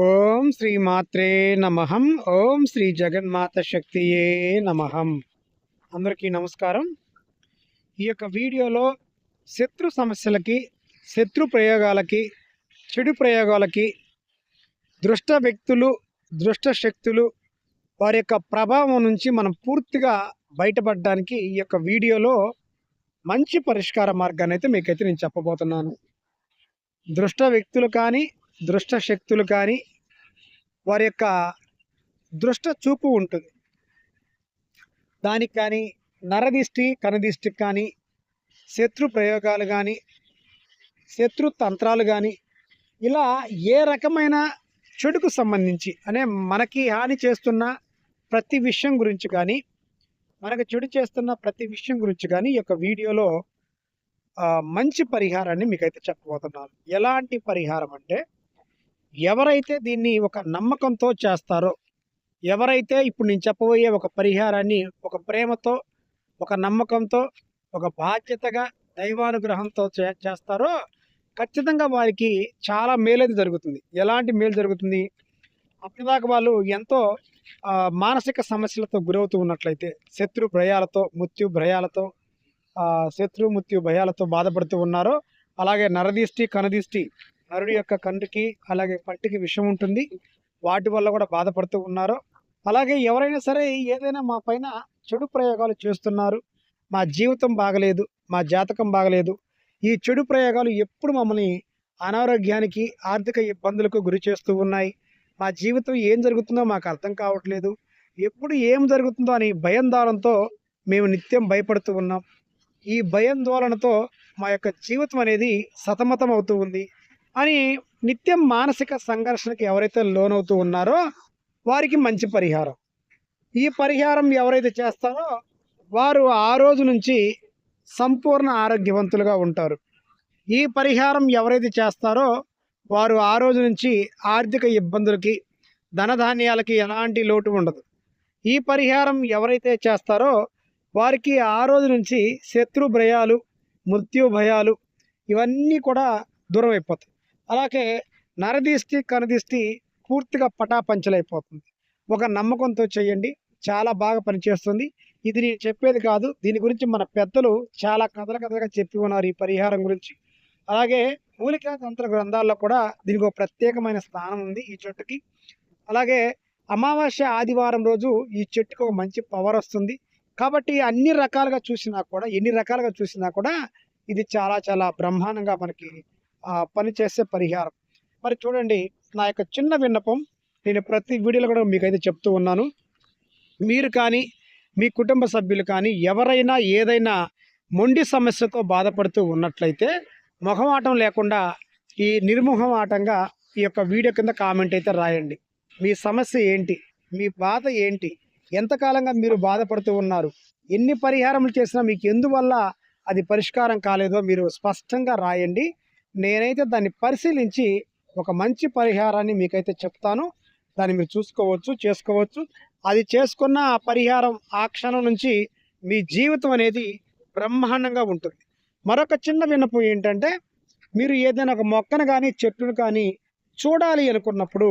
ఓం శ్రీ మాత్రే నమహం ఓం శ్రీ జగన్మాత శక్తియే నమహం అందరికీ నమస్కారం. ఈ యొక్క వీడియోలో శత్రు సమస్యలకి శత్రు ప్రయోగాలకి చెడు ప్రయోగాలకి దృష్ట వ్యక్తులు దృష్ట శక్తులు వారి యొక్క ప్రభావం నుంచి మనం పూర్తిగా బయటపడడానికి ఈ యొక్క వీడియోలో మంచి పరిష్కార మార్గాన్ని అయితే మీకైతే నేను చెప్పబోతున్నాను. దృష్ట వ్యక్తులు కానీ దృష్ట శక్తులు కానీ వారి యొక్క దృష్ట చూపు ఉంటుంది. దానికి కానీ నరదిష్టి కనదిష్టి కానీ శత్రు ప్రయోగాలు కానీ శత్రు తంత్రాలు కానీ ఇలా ఏ రకమైన చెడుకు సంబంధించి అనే మనకి హాని చేస్తున్న ప్రతి విషయం గురించి కానీ మనకు చెడు చేస్తున్న ప్రతి విషయం గురించి కానీ ఈ యొక్క వీడియోలో మంచి పరిహారాన్ని మీకైతే చెప్పబోతున్నాను. ఎలాంటి పరిహారం అంటే ఎవరైతే దీన్ని ఒక నమ్మకంతో చేస్తారో ఎవరైతే ఇప్పుడు నేను చెప్పబోయే ఒక పరిహారాన్ని ఒక ప్రేమతో ఒక నమ్మకంతో ఒక బాధ్యతగా దైవానుగ్రహంతో చే చేస్తారో ఖచ్చితంగా వారికి చాలా మేలది జరుగుతుంది. ఎలాంటి మేలు జరుగుతుంది? అప్పటిదాకా వాళ్ళు ఎంతో మానసిక సమస్యలతో గురవుతూ ఉన్నట్లయితే శత్రు భయాలతో మృత్యు భయాలతో శత్రు మృత్యు భయాలతో బాధపడుతూ ఉన్నారో అలాగే నరదిష్టి కనదిష్టి నరుడి యొక్క కంటికి అలాగే పంటికి విషం ఉంటుంది. వాటి వల్ల కూడా బాధపడుతూ ఉన్నారు. అలాగే ఎవరైనా సరే ఏదైనా మా పైన చెడు ప్రయోగాలు చేస్తున్నారు. మా జీవితం బాగలేదు మా జాతకం బాగలేదు. ఈ చెడు ప్రయోగాలు ఎప్పుడు మమ్మల్ని అనారోగ్యానికి ఆర్థిక ఇబ్బందులకు గురి చేస్తూ ఉన్నాయి. మా జీవితం ఏం జరుగుతుందో మాకు అర్థం కావట్లేదు. ఎప్పుడు ఏం జరుగుతుందో అని భయందారంతో మేము నిత్యం భయపడుతూ ఉన్నాం. ఈ భయాందోళనతో మా యొక్క జీవితం అనేది సతమతం అవుతూ ఉంది. అని నిత్యం మానసిక సంఘర్షణకి ఎవరైతే లోనవుతూ ఉన్నారో వారికి మంచి పరిహారం. ఈ పరిహారం ఎవరైతే చేస్తారో వారు ఆ రోజు నుంచి సంపూర్ణ ఆరోగ్యవంతులుగా ఉంటారు. ఈ పరిహారం ఎవరైతే చేస్తారో వారు ఆ రోజు నుంచి ఆర్థిక ఇబ్బందులకి ధనధాన్యాలకి ఎలాంటి లోటు ఉండదు. ఈ పరిహారం ఎవరైతే చేస్తారో వారికి ఆ రోజు నుంచి శత్రు భయాలు మృత్యు భయాలు ఇవన్నీ కూడా దూరం అయిపోతాయి అలాగే నరదిష్టి కనదిష్టి పూర్తిగా పటాపంచలైపోతుంది. ఒక నమ్మకంతో చేయండి. చాలా బాగా పనిచేస్తుంది. ఇది నేను చెప్పేది కాదు. దీని గురించి మన పెద్దలు చాలా కథల కథలుగా చెప్పి ఉన్నారు ఈ పరిహారం గురించి. అలాగే మూలికా తంత్ర గ్రంథాల్లో కూడా దీనికి ఒక ప్రత్యేకమైన స్థానం ఉంది ఈ చెట్టుకి. అలాగే అమావాస్య ఆదివారం రోజు ఈ చెట్టుకు ఒక మంచి పవర్ వస్తుంది. కాబట్టి అన్ని రకాలుగా చూసినా కూడా ఎన్ని రకాలుగా చూసినా కూడా ఇది చాలా చాలా బ్రహ్మాండంగా మనకి పనిచేసే పరిహారం. మరి చూడండి నా యొక్క చిన్న విన్నపం నేను ప్రతి వీడియోలో కూడా మీకైతే చెప్తూ ఉన్నాను. మీరు కానీ మీ కుటుంబ సభ్యులు కానీ ఎవరైనా ఏదైనా మొండి సమస్యతో బాధపడుతూ ఉన్నట్లయితే మొహమాటం లేకుండా ఈ నిర్మోహమాటంగా ఈ యొక్క వీడియో కింద కామెంట్ అయితే రాయండి. మీ సమస్య ఏంటి? మీ బాధ ఏంటి? ఎంతకాలంగా మీరు బాధపడుతూ ఉన్నారు? ఎన్ని పరిహారములు చేసినా మీకు ఎందువల్ల అది పరిష్కారం కాలేదో మీరు స్పష్టంగా రాయండి. నేనైతే దాన్ని పరిశీలించి ఒక మంచి పరిహారాన్ని మీకైతే చెప్తాను. దాన్ని మీరు చూసుకోవచ్చు చేసుకోవచ్చు. అది చేసుకున్న ఆ పరిహారం ఆ క్షణం నుంచి మీ జీవితం అనేది బ్రహ్మాండంగా ఉంటుంది. మరొక చిన్న విన్నపం ఏంటంటే మీరు ఏదైనా ఒక మొక్కను కానీ చెట్టును కానీ చూడాలి అనుకున్నప్పుడు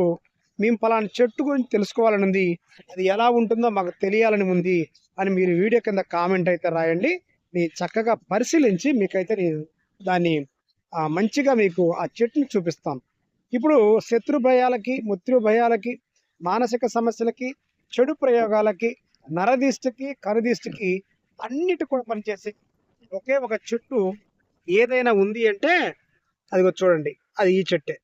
మేము పలానా చెట్టు గురించి తెలుసుకోవాలని ఉంది అది ఎలా ఉంటుందో మాకు తెలియాలని ఉంది అని మీరు వీడియో కింద కామెంట్ అయితే రాయండి. నేను చక్కగా పరిశీలించి మీకైతే నేను దాన్ని మంచిగా మీకు ఆ చెట్టుని చూపిస్తాను ఇప్పుడు శత్రు భయాలకి మృత్యు భయాలకి మానసిక సమస్యలకి చెడు ప్రయోగాలకి నరదిష్టికి కనుదిష్టికి అన్నిటి కూడా పనిచేసే ఒకే ఒక చెట్టు ఏదైనా ఉంది అంటే అది చూడండి అది ఈ చెట్టే.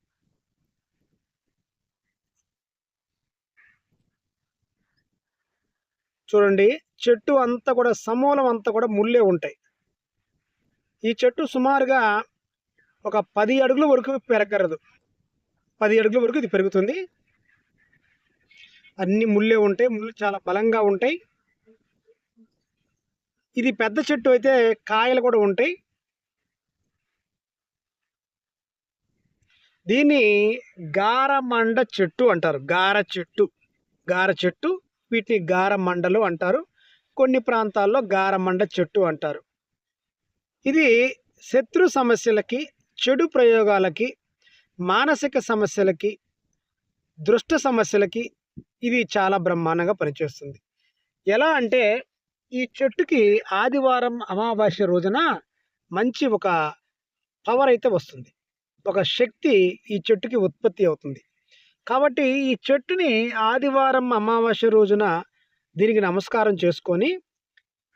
చూడండి చెట్టు అంతా కూడా సమూలం అంతా కూడా ముళ్ళే ఉంటాయి. ఈ చెట్టు సుమారుగా ఒక పది అడుగుల వరకు పెరగరదు. పది అడుగుల వరకు ఇది పెరుగుతుంది. అన్ని ముళ్ళే ఉంటాయి ముళ్ళు చాలా బలంగా ఉంటాయి. ఇది పెద్ద చెట్టు అయితే కాయలు కూడా ఉంటాయి. దీన్ని గారమండ చెట్టు అంటారు. గార చెట్టు గార చెట్టు వీటిని గారమండలు అంటారు. కొన్ని ప్రాంతాల్లో గారమండ చెట్టు అంటారు. ఇది శత్రు సమస్యలకి చెడు ప్రయోగాలకి మానసిక సమస్యలకి దృష్ట సమస్యలకి ఇది చాలా బ్రహ్మాండంగా పనిచేస్తుంది. ఎలా అంటే ఈ చెట్టుకి ఆదివారం అమావాస్య రోజున మంచి ఒక పవర్ అయితే వస్తుంది. ఒక శక్తి ఈ చెట్టుకి ఉత్పత్తి అవుతుంది. కాబట్టి ఈ చెట్టుని ఆదివారం అమావాస్య రోజున దీనికి నమస్కారం చేసుకొని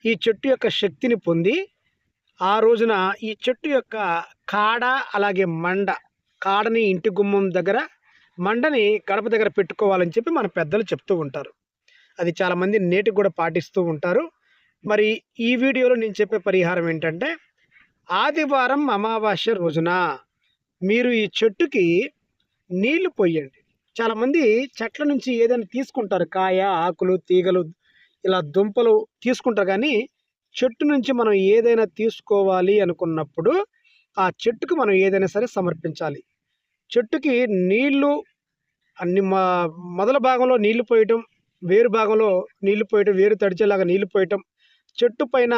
ఈ చెట్టు యొక్క శక్తిని పొంది ఆ రోజున ఈ చెట్టు యొక్క కాడ అలాగే మండ కాడని ఇంటి గుమ్మం దగ్గర మండని గడప దగ్గర పెట్టుకోవాలని చెప్పి మన పెద్దలు చెప్తూ ఉంటారు. అది చాలామంది నేటికి కూడా పాటిస్తూ ఉంటారు. మరి ఈ వీడియోలో నేను చెప్పే పరిహారం ఏంటంటే ఆదివారం అమావాస్య రోజున మీరు ఈ చెట్టుకి నీళ్ళు పోయండి. చాలామంది చెట్ల నుంచి ఏదైనా తీసుకుంటారు కాయ ఆకులు తీగలు ఇలా దుంపలు తీసుకుంటారు కానీ చెట్టు నుంచి మనం ఏదైనా తీసుకోవాలి అనుకున్నప్పుడు ఆ చెట్టుకు మనం ఏదైనా సరే సమర్పించాలి. చెట్టుకి నీళ్ళు అన్ని మొదల భాగంలో నీళ్ళు పోయటం వేరు భాగంలో నీళ్ళు పోయటం వేరు తడిచేలాగా నీళ్ళు పోయటం చెట్టు పైన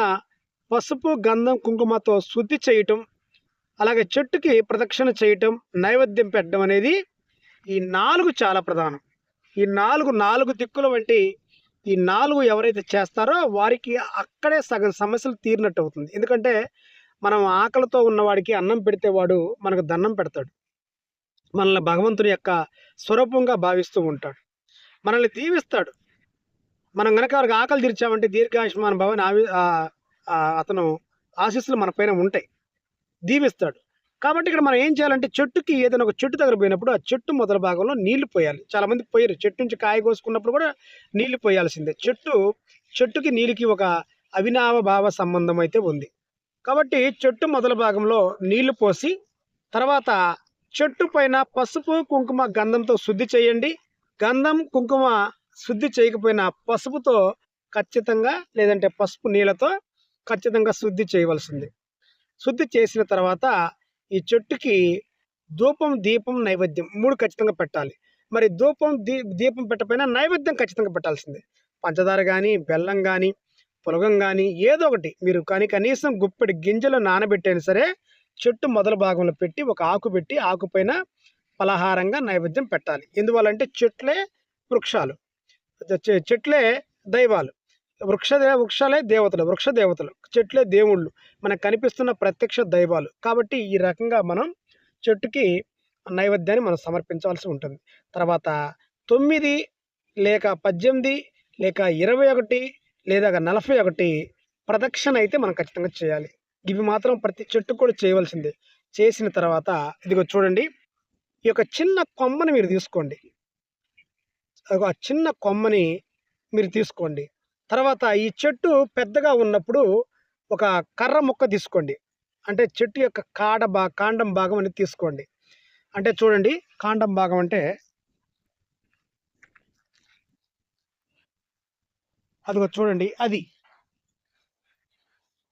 పసుపు గంధం కుంకుమతో శుద్ధి చేయటం అలాగే చెట్టుకి ప్రదక్షిణ చేయటం నైవేద్యం పెట్టడం అనేది ఈ నాలుగు చాలా ప్రధానం. ఈ నాలుగు నాలుగు దిక్కుల వంటి ఈ నాలుగు ఎవరైతే చేస్తారో వారికి అక్కడే సగం సమస్యలు తీరినట్టు అవుతుంది. ఎందుకంటే మనం ఆకలితో ఉన్నవాడికి అన్నం పెడితే వాడు మనకు దండం పెడతాడు. మనల్ని భగవంతుని యొక్క స్వరూపంగా భావిస్తూ ఉంటాడు. మనల్ని దీవిస్తాడు. మనం కనుక వారికి ఆకలి తీర్చామంటే దీర్ఘాయుష్మాన్ భవన్ ఆవి అతను ఆశీస్సులు మన పైన ఉంటాయి. దీవిస్తాడు. కాబట్టి ఇక్కడ మనం ఏం చేయాలంటే చెట్టుకి ఏదైనా ఒక చెట్టు దగ్గర పోయినప్పుడు ఆ చెట్టు మొదల భాగంలో నీళ్ళు పోయాలి. చాలామంది పోయారు. చెట్టు నుంచి కాయ కోసుకున్నప్పుడు కూడా నీళ్ళు పోయాల్సిందే. చెట్టు చెట్టుకి నీళ్ళకి ఒక అవినావ భావ సంబంధం అయితే ఉంది. కాబట్టి చెట్టు మొదల భాగంలో నీళ్ళు పోసి తర్వాత చెట్టు పైన పసుపు కుంకుమ గంధంతో శుద్ధి చేయండి. గంధం కుంకుమ శుద్ధి చేయకపోయినా పసుపుతో ఖచ్చితంగా లేదంటే పసుపు నీళ్ళతో ఖచ్చితంగా శుద్ధి చేయవలసింది. శుద్ధి చేసిన తర్వాత ఈ చెట్టుకి ధూపం దీపం నైవేద్యం మూడు ఖచ్చితంగా పెట్టాలి. మరి ధూపం దీ దీపం పెట్టకపోయినా నైవేద్యం ఖచ్చితంగా పెట్టాల్సిందే. పంచదార కానీ బెల్లం కానీ పులగం కానీ ఏదో ఒకటి మీరు కానీ కనీసం గుప్పెడి గింజలు నానబెట్టైనా సరే చెట్టు మొదల భాగంలో పెట్టి ఒక ఆకు పెట్టి ఆకు పైన పలహారంగా నైవేద్యం పెట్టాలి. ఎందువల్లంటే చెట్లే వృక్షాలు. చెట్లే దైవాలు. వృక్ష వృక్షాలే దేవతలు వృక్ష దేవతలు చెట్లే దేవుళ్ళు. మనకు కనిపిస్తున్న ప్రత్యక్ష దైవాలు. కాబట్టి ఈ రకంగా మనం చెట్టుకి నైవేద్యాన్ని మనం సమర్పించవలసి ఉంటుంది. తర్వాత తొమ్మిది లేక పద్దెనిమిది లేక ఇరవై ఒకటి లేదా నలభై ఒకటి ప్రదక్షిణ అయితే మనం ఖచ్చితంగా చేయాలి. ఇవి మాత్రం ప్రతి చెట్టు కూడా చేయవలసిందే. చేసిన తర్వాత ఇదిగో చూడండి. ఈ యొక్క చిన్న కొమ్మని మీరు తీసుకోండి. ఒక చిన్న కొమ్మని మీరు తీసుకోండి. తర్వాత ఈ చెట్టు పెద్దగా ఉన్నప్పుడు ఒక కర్ర మొక్క తీసుకోండి. అంటే చెట్టు యొక్క కాడ బా కాండం భాగం అనేది తీసుకోండి. అంటే చూడండి కాండం భాగం అంటే అదిగో చూడండి అది.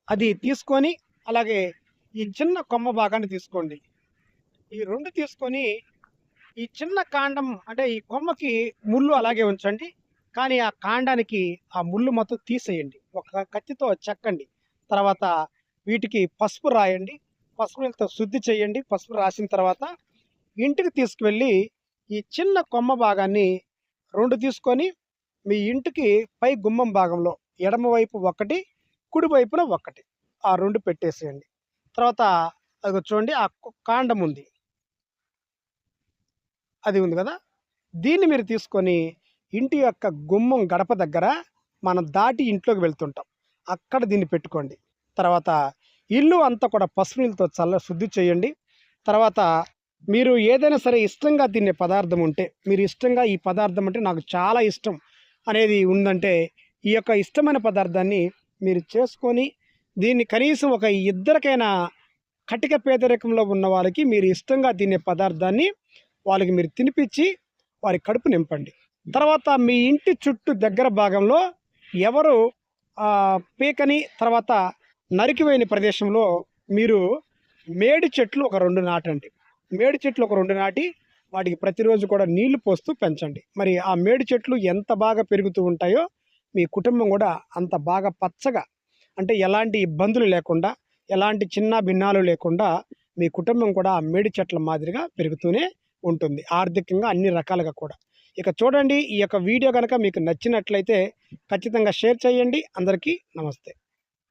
అది తీసుకొని అలాగే ఈ చిన్న కొమ్మ భాగాన్ని తీసుకోండి. ఈ రెండు తీసుకొని ఈ చిన్న కాండం అంటే ఈ కొమ్మకి ముళ్ళు అలాగే ఉంచండి. కానీ ఆ కాండానికి ఆ ముళ్ళు మొత్తం తీసేయండి. ఒక కత్తితో చెక్కండి. తర్వాత వీటికి పసుపు రాయండి. పసుపుతో శుద్ధి చేయండి. పసుపు రాసిన తర్వాత ఇంటికి తీసుకువెళ్ళి ఈ చిన్న కొమ్మ భాగాన్ని రెండు తీసుకొని మీ ఇంటికి పై గుమ్మం భాగంలో ఎడమవైపు ఒకటి కుడివైపున ఒకటి ఆ రెండు పెట్టేసేయండి. తర్వాత అది చూడండి ఆ కాండం ఉంది. అది ఉంది కదా? దీన్ని మీరు తీసుకొని ఇంటి యొక్క గుమ్మం గడప దగ్గర మనం దాటి ఇంట్లోకి వెళ్తుంటాం. అక్కడ దీన్ని పెట్టుకోండి. తర్వాత ఇల్లు అంతా కూడా పసుపు నీళ్ళతో చల్ల శుద్ధి చేయండి. తర్వాత మీరు ఏదైనా సరే ఇష్టంగా తినే పదార్థం ఉంటే మీరు ఇష్టంగా ఈ పదార్థం అంటే నాకు చాలా ఇష్టం అనేది ఉందంటే ఈ యొక్క ఇష్టమైన పదార్థాన్ని మీరు చేసుకొని దీన్ని కనీసం ఒక ఇద్దరికైనా కటిక పేదరికంలో ఉన్న వాళ్ళకి మీరు ఇష్టంగా తినే పదార్థాన్ని వాళ్ళకి మీరు తినిపించి వారి కడుపు నింపండి. తర్వాత మీ ఇంటి చుట్టూ దగ్గర భాగంలో ఎవరు పీకని తర్వాత నరికివేయని ప్రదేశంలో మీరు మేడి చెట్లు ఒక రెండు నాటండి. మేడి చెట్లు ఒక రెండు నాటి వాటికి ప్రతిరోజు కూడా నీళ్ళు పోస్తూ పెంచండి. మరి ఆ మేడి చెట్లు ఎంత బాగా పెరుగుతూ ఉంటాయో మీ కుటుంబం కూడా అంత బాగా పచ్చగా అంటే ఎలాంటి ఇబ్బందులు లేకుండా ఎలాంటి చిన్న భిన్నాలు లేకుండా మీ కుటుంబం కూడా ఆ మేడి చెట్ల మాదిరిగా పెరుగుతూనే ఉంటుంది. ఆర్థికంగా అన్ని రకాలుగా కూడా. ఇక చూడండి ఈ యొక్క వీడియో కనుక మీకు నచ్చినట్లయితే ఖచ్చితంగా షేర్ చేయండి. అందరికీ నమస్తే.